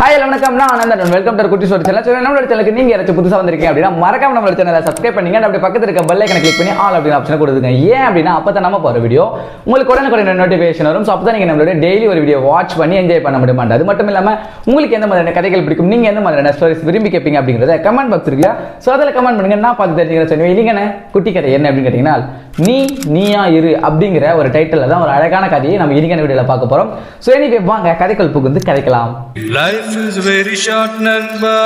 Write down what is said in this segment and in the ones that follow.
Hi வணக்கம். நான் Anandan welcome to Kutti story channel சரி நம்மளோட சேனலுக்கு நீங்க யாராச்சும் புதுசா வந்திருக்கீங்க அப்படின்னா மறக்காம நம்மளோட சேனலை சப்ஸ்கிரைப் பண்ணீங்க. அப்படியே பக்கத்துல இருக்க பெல் ஐக்கனை கிளிக் பண்ணி ஆல் அப்படின்னு ஆப்ஷன் கொடுத்துங்க ஏன் அப்படின்னா அப்பதான் நம்ம போற வீடியோ உங்களுக்கு உடனே நோட்டிஃபிகேஷன் வரும். ஸோ அப்பதான் நீங்க நம்மளோட டெய்லி ஒரு வீடியோ வாட்ச் பண்ணி என்ஜாய் பண்ண முடியுமா? அது மட்டும் இல்லாம உங்களுக்கு எந்த மாதிரியான கதைகள் பிடிக்கும்? நீங்க எந்த மாதிரியான ஸ்டோரிஸ் விரும்பி கேட்பீங்க அப்படிங்கறத கமெண்ட் பாக்ஸ் இருக்குல்ல ஸோ அதில் கமெண்ட் பண்ணுங்க. நான் பார்த்து தெரிஞ்சுக்கிறேன். சொல்லுவேன் இல்லைங்கண்ணே குட்டி கதை என்ன அப்படின்னு கேட்டீங்கன்னா நீ நீயா இரு அப்படிங்கிற ஒரு டைட்டில் தான் ஒரு அழகான கதையை நம்ம இனிக்கான வீடியோல பார்க்க போறோம் ஸோ எனிவே வாங்க கதைகள் புகுந்து கதைக்கலாம் Life is very short, Nanda.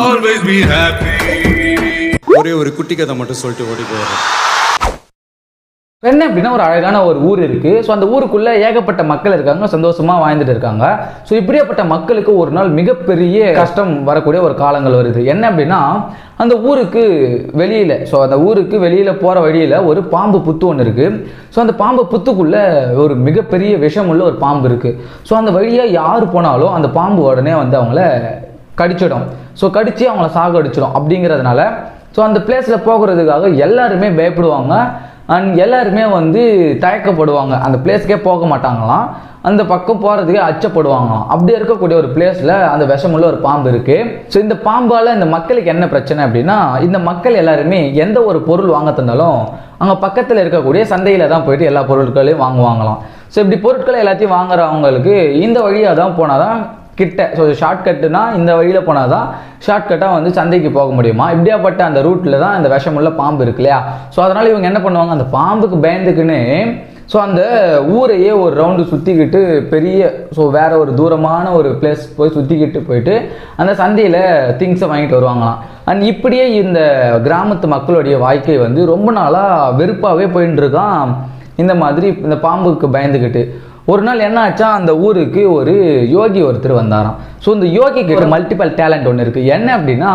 Always be happy. ஒரே ஒரு குட்டி கதை மட்டும் சொல்லிட்டு ஓடி போயிடுறேன் என்ன அப்படின்னா ஒரு அழகான ஒரு ஊர் இருக்குது ஸோ அந்த ஊருக்குள்ளே ஏகப்பட்ட மக்கள் இருக்காங்க. சந்தோஷமாக வாழ்ந்துட்டு இருக்காங்க. ஸோ இப்படியாப்பட்ட மக்களுக்கு ஒரு நாள் மிகப்பெரிய கஷ்டம் வரக்கூடிய ஒரு காலங்கள் வருது. என்ன அப்படின்னா அந்த ஊருக்கு வெளியில் ஸோ அந்த ஊருக்கு வெளியில் போகிற வழியில் ஒரு பாம்பு புத்து ஒன்று இருக்குது ஸோ அந்த பாம்பு புத்துக்குள்ளே ஒரு மிகப்பெரிய விஷமுள்ள ஒரு பாம்பு இருக்குது ஸோ அந்த வழியாக யார் போனாலும் அந்த பாம்பு உடனே வந்து அவங்கள கடிச்சிடும். ஸோ கடித்து அவங்கள சாகடிச்சிடும் அப்படிங்கிறதுனால ஸோ அந்த பிளேஸில் போகிறதுக்காக எல்லாருமே பயப்படுவாங்க. அண்ட் எல்லாருமே வந்து தயக்கப்படுவாங்க. அந்த பிளேஸ்க்கே போக மாட்டாங்களாம். அந்த பக்கம் போகிறதுக்கே அச்சப்படுவாங்களாம். அப்படி இருக்கக்கூடிய ஒரு பிளேஸில் அந்த விஷமுள்ள ஒரு பாம்பு இருக்குது ஸோ இந்த பாம்பால் இந்த மக்களுக்கு என்ன பிரச்சனை அப்படின்னா இந்த மக்கள் எல்லாருமே எந்த ஒரு பொருள் வாங்க தந்தாலும் அங்கே பக்கத்தில் இருக்கக்கூடிய சந்தையில் தான் போயிட்டு எல்லா பொருட்களையும் வாங்குவாங்களாம். ஸோ இப்படி பொருட்களை எல்லாத்தையும் வாங்குறவங்களுக்கு இந்த வழியாக தான் போனால் தான் கிட்ட ஸோ ஷார்ட்கட்டுனா இந்த வழியில் போனால் தான் ஷார்ட்கட்டாக வந்து சந்தைக்கு போக முடியுமா? இப்படியாப்பட்ட அந்த ரூட்டில் தான் இந்த விஷமுள்ள பாம்பு இருக்கு இல்லையா? ஸோ அதனால் இவங்க என்ன பண்ணுவாங்க? அந்த பாம்புக்கு பயந்துக்குன்னு ஸோ அந்த ஊரையே ஒரு ரவுண்டு சுற்றிக்கிட்டு பெரிய ஸோ வேற ஒரு தூரமான ஒரு பிளேஸ் போய் சுற்றிக்கிட்டு போயிட்டு அந்த சந்தையில் திங்ஸை வாங்கிட்டு வருவாங்களாம். அண்ட் இப்படியே இந்த கிராமத்து மக்களுடைய வாழ்க்கை வந்து ரொம்ப நாளாக வெறுப்பாகவே போயின்னு இருக்கான் இந்த மாதிரி இந்த பாம்புக்கு பயந்துக்கிட்டு ஒரு நாள் என்ன ஆச்சா அந்த ஊருக்கு ஒரு யோகி ஒருத்தர் வந்தாராம். ஸோ இந்த யோகி ஒரு மல்டிபிள் டேலண்ட் ஒன்று இருக்குது என்ன அப்படின்னா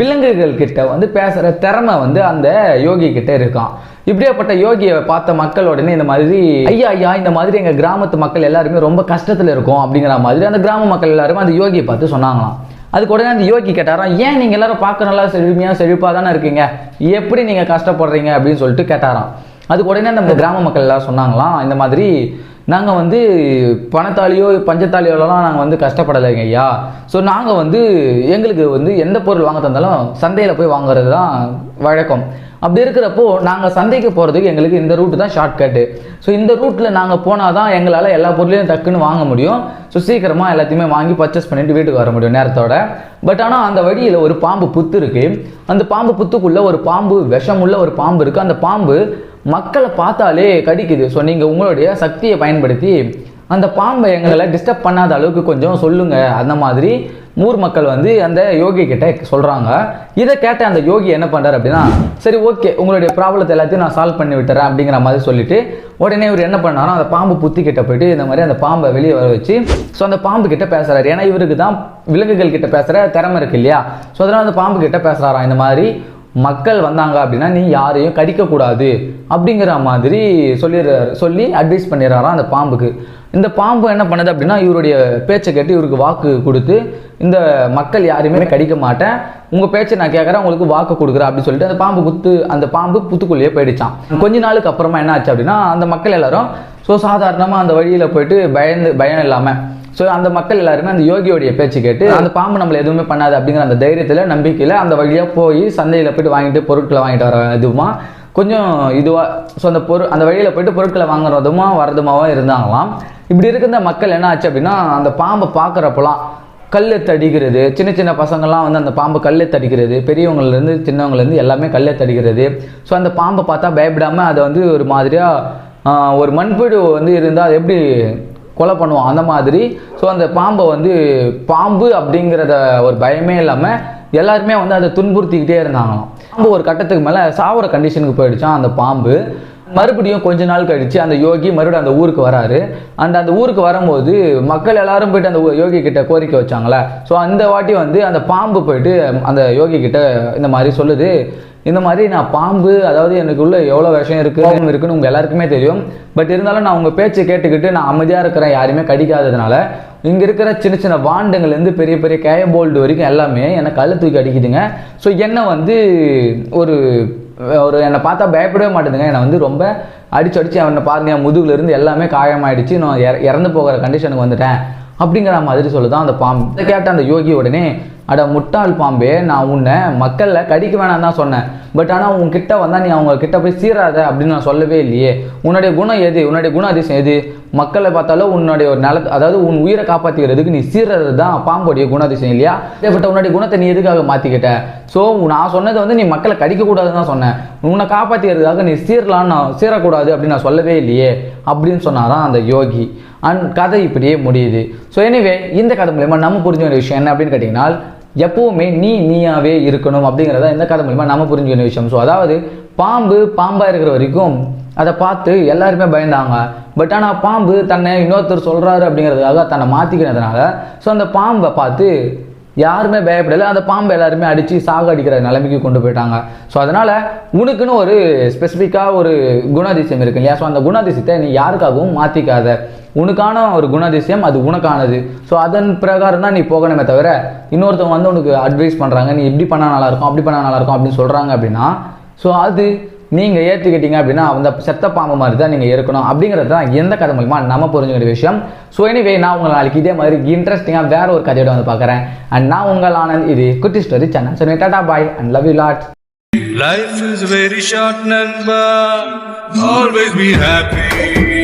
விலங்குகள் கிட்ட வந்து பேசுகிற திறமை வந்து அந்த யோகி கிட்ட இருக்கான் இப்படியாப்பட்ட யோகியை பார்த்த மக்கள் உடனே இந்த மாதிரி ஐயா ஐயா இந்த மாதிரி எங்கள் கிராமத்து மக்கள் எல்லாருமே ரொம்ப கஷ்டத்தில் இருக்கும் அப்படிங்கிற மாதிரி அந்த கிராம மக்கள் எல்லாருமே அந்த யோகியை பார்த்து சொன்னாங்களாம். அதுக்கு உடனே அந்த யோகி கேட்டாராம் ஏன் நீங்கள் எல்லாரும் பார்க்க நல்லா செழுமையாக செழிப்பாக தானே இருக்கீங்க? எப்படி நீங்கள் கஷ்டப்படுறீங்க? அப்படின்னு சொல்லிட்டு கேட்டாராம். அதுக்கு உடனே அந்த கிராம மக்கள் எல்லாம் சொன்னாங்களாம் இந்த மாதிரி நாங்கள் வந்து பணத்தாலேயோ பஞ்சத்தாலேயோலாம் நாங்கள் வந்து கஷ்டப்படலைங்க ஐயா. ஸோ நாங்கள் வந்து எங்களுக்கு வந்து எந்த பொருள் வாங்க தந்தாலும் சந்தையில் போய் வாங்குறது தான் வழக்கம். அப்படி இருக்கிறப்போ நாங்கள் சந்தைக்கு போகிறதுக்கு எங்களுக்கு இந்த ரூட்டு தான் ஷார்ட்கட்டு ஸோ இந்த ரூட்டில் நாங்கள் போனால் தான் எங்களால் எல்லா பொருளையும் டக்குன்னு வாங்க முடியும். ஸோ சீக்கிரமாக எல்லாத்தையுமே வாங்கி பர்ச்சேஸ் பண்ணிட்டு வீட்டுக்கு வர முடியும் நேரத்தோட. பட் ஆனால் அந்த வழியில் ஒரு பாம்பு புத்து இருக்குது அந்த பாம்பு புத்துக்குள்ளே ஒரு பாம்பு விஷமுள்ள ஒரு பாம்பு இருக்குது அந்த பாம்பு மக்களை பார்த்தாலே கடிக்குது. ஸோ நீங்கள் உங்களுடைய சக்தியை பயன்படுத்தி அந்த பாம்பை எங்களை டிஸ்டர்ப் பண்ணாத அளவுக்கு கொஞ்சம் சொல்லுங்கள் அந்த மாதிரி ஊர் மக்கள் வந்து அந்த யோகி கிட்ட சொல்கிறாங்க இதை கேட்ட அந்த யோகி என்ன பண்றாரு அப்படின்னா சரி ஓகே உங்களுடைய ப்ராப்ளத்தை எல்லாத்தையும் நான் சால்வ் பண்ணி விட்டுறேன் அப்படிங்கிற மாதிரி சொல்லிட்டு உடனே இவர் என்ன பண்ணாரோ அந்த பாம்பு புத்தி கிட்ட போயிட்டு இந்த மாதிரி அந்த பாம்பை வெளியே வர வச்சு ஸோ அந்த பாம்பு கிட்ட பேசுறாரு. ஏன்னா இவருக்கு தான் விலங்குகள் கிட்ட பேசுகிற திறமை இருக்கு இல்லையா? ஸோ அதனால் அந்த பாம்பு கிட்ட பேசுகிறாராம் இந்த மாதிரி மக்கள் வந்தாங்க அப்படின்னா நீ யாரையும் கடிக்கக்கூடாது அப்படிங்கிற மாதிரி சொல்லிடுறாரு சொல்லி அட்வைஸ் பண்ணிடுறாராம் அந்த பாம்புக்கு. இந்த பாம்பு என்ன பண்ணுது அப்படின்னா இவருடைய பேச்சை கேட்டு இவருக்கு வாக்கு கொடுத்து இந்த மக்கள் யாரையுமே கடிக்க மாட்டேன் உங்கள் பேச்சை நான் கேட்குறேன் உங்களுக்கு வாக்கு கொடுக்குறேன் அப்படின்னு சொல்லிட்டு அந்த பாம்பு குத்து அந்த பாம்பு புத்துக்குள்ளேயே போயிடுச்சான் கொஞ்ச நாளுக்கு அப்புறமா என்ன ஆச்சு அப்படின்னா அந்த மக்கள் எல்லாரும் ஸோ சாதாரணமாக அந்த வழியில் போயிட்டு பயந்து பயம் இல்லாமல் ஸோ அந்த மக்கள் எல்லாருமே அந்த யோகியோடைய பேச்சு கேட்டு அந்த பாம்பு நம்மளை எதுவுமே பண்ணாது அப்படிங்கிற அந்த தைரியத்தில் நம்பிக்கையில் அந்த வழியாக போய் சந்தையில் போயிட்டு வாங்கிட்டு பொருட்களை வாங்கிட்டு வர இதுவுமா கொஞ்சம் இதுவாக ஸோ அந்த பொருள் அந்த வழியில் போயிட்டு பொருட்களை வாங்குறதுமா வரதுமாவும் இருந்தாங்களாம். இப்படி இருக்கிற மக்கள் என்ன ஆச்சு அப்படின்னா அந்த பாம்பை பார்க்குறப்பெல்லாம் கல் தடிக்கிறது சின்ன சின்ன பசங்கள்லாம் வந்து அந்த பாம்பு கல் தடிக்கிறது பெரியவங்கலேருந்து சின்னவங்கலேருந்து எல்லாமே கல் தடிக்கிறது. ஸோ அந்த பாம்பை பார்த்தா பயப்படாமல் அதை வந்து ஒரு மாதிரியாக ஒரு மண்புழு வந்து இருந்தால் அது எப்படி கொலை பண்ணுவோம் அந்த மாதிரி. ஸோ அந்த பாம்பை வந்து பாம்பு அப்படிங்கிறத ஒரு பயமே இல்லாமல் எல்லாருமே வந்து அதை துன்புறுத்திக்கிட்டே இருந்தாங்களாம். பாம்பு ஒரு கட்டத்துக்கு மேலே சாவர கண்டிஷனுக்கு போயிடுச்சான் அந்த பாம்பு. மறுபடியும் கொஞ்ச நாள் கழிச்சு அந்த யோகி மறுபடியும் அந்த ஊருக்கு வராரு. அந்த அந்த ஊருக்கு வரும்போது மக்கள் எல்லாரும் போயிட்டு அந்த யோகி கிட்ட கோரிக்கை வச்சாங்களே ஸோ அந்த வாட்டி வந்து அந்த பாம்பு போயிட்டு அந்த யோகி கிட்ட இந்த மாதிரி சொல்லுது. இந்த மாதிரி நான் பாம்பு அதாவது எனக்குள்ள எவ்வளோ விஷயம் இருக்கு கோபம் இருக்குன்னு உங்க எல்லாருக்குமே தெரியும். பட் இருந்தாலும் நான் உங்க பேச்சை கேட்டுக்கிட்டு நான் அமைதியா இருக்கிறேன் யாருமே கடிக்காததுனால. இங்க இருக்கிற சின்ன சின்ன வாண்டுங்கள்ல இருந்து பெரிய பெரிய கேய போல்டு வரைக்கும் எல்லாமே என்னை கள்ள தூக்கி அடிக்குதுங்க. ஸோ என்ன வந்து ஒரு ஒரு என்னை பார்த்தா பயப்படவே மாட்டேதுங்க. என்னை வந்து ரொம்ப அடிச்சு அடிச்சு அவனை பாருங்க முதுகுல இருந்து எல்லாமே காயமாயிடுச்சு. நான் இற- இறந்து போகிற கண்டிஷனுக்கு வந்துட்டேன். அப்படிங்கிற மாதிரி சொல்லுதான் அந்த பாம்பு. இதை கேட்ட அந்த யோகி உடனே அட முட்டாள் பாம்பே நான் உன்னை மக்களில் கடிக்க வேணாம் தான் சொன்னேன். பட் ஆனால் உன்கிட்ட வந்தால் நீ அவங்க கிட்ட போய் சீராத அப்படின்னு நான் சொல்லவே இல்லையே. உன்னுடைய குணம் எது? உன்னுடைய குணாதிசயம் எது? மக்களை பார்த்தாலும் உன்னுடைய ஒரு நில அதாவது உன் உயிரை காப்பாற்றிக்கிறதுக்கு நீ சீர்றது தான் பாம்புடைய குணாதிசயம் இல்லையா? இப்பட்ட உன்னுடைய குணத்தை நீ எதுக்காக மாற்றிக்கிட்ட ஸோ நான் சொன்னது வந்து நீ மக்களை கடிக்கக்கூடாதுன்னு தான் சொன்னேன். உன்னை காப்பாற்றிக்கிறதுக்காக நீ சீரலான்னு நான் சீரக்கூடாது அப்படின்னு நான் சொல்லவே இல்லையே அப்படின்னு தான் அந்த யோகி. அண்ட் கதை இப்படியே முடியுது. ஸோ எனிவே இந்த கதை மூலயமா நம்ம புரிஞ்ச வேண்டிய விஷயம் என்ன அப்படின்னு கேட்டிங்கன்னா எப்போவுமே நீ நீயாவே இருக்கணும் அப்படிங்கிறத இந்த கதை மூலிமா நம்ம புரிஞ்ச விஷயம். ஸோ அதாவது பாம்பு பாம்பாக இருக்கிற வரைக்கும் அதை பார்த்து எல்லாருமே பயந்தாங்க. பட் ஆனால் பாம்பு தன்னை இன்னொருத்தர் சொல்கிறாரு அப்படிங்கிறதுக்காக தன்னை மாற்றிக்கிறதுனால ஸோ அந்த பாம்பை பார்த்து யாருமே பயப்படலை. அந்த பாம்பை எல்லாருமே அடித்து சாக அடிக்கிற நிலைமைக்கு கொண்டு போயிட்டாங்க. ஸோ அதனால் உனக்குன்னு ஒரு ஸ்பெசிஃபிக்காக ஒரு குணாதிசயம் இருக்கு இல்லையா? ஸோ அந்த குணாதிசயத்தை நீ யாருக்காகவும் மாற்றிக்காத உனக்கான ஒரு குணாதிசயம் அது உனக்கானது. ஸோ அதன் பிரகாரம் தான் நீ போகணுமே தவிர இன்னொருத்தவங்க வந்து உனக்கு அட்வைஸ் பண்ணுறாங்க நீ இப்படி பண்ணால் நல்லாயிருக்கும் அப்படி பண்ணால் நல்லாயிருக்கும் அப்படின்னு சொல்கிறாங்க அப்படின்னா ஸோ அது நீங்கள் ஏற்றுக்கிட்டீங்க அப்படின்னா அந்த செத்த பாம்பு மாதிரி தான் நீங்கள் இருக்கணும் அப்படிங்கிறது தான் எந்த கதை மூலிமா நம்ம புரிஞ்சுக்கிற விஷயம் ஸோ எனிவே நான் உங்களை நாளைக்கு இதே மாதிரி இன்ட்ரெஸ்டிங்காக வேற ஒரு கதையோட வந்து பார்க்குறேன் அண்ட் நான் உங்கள் ஆனந்த் இது Kutti story channel so tata bye and love you lot Life is very short, Nanba. Always be happy.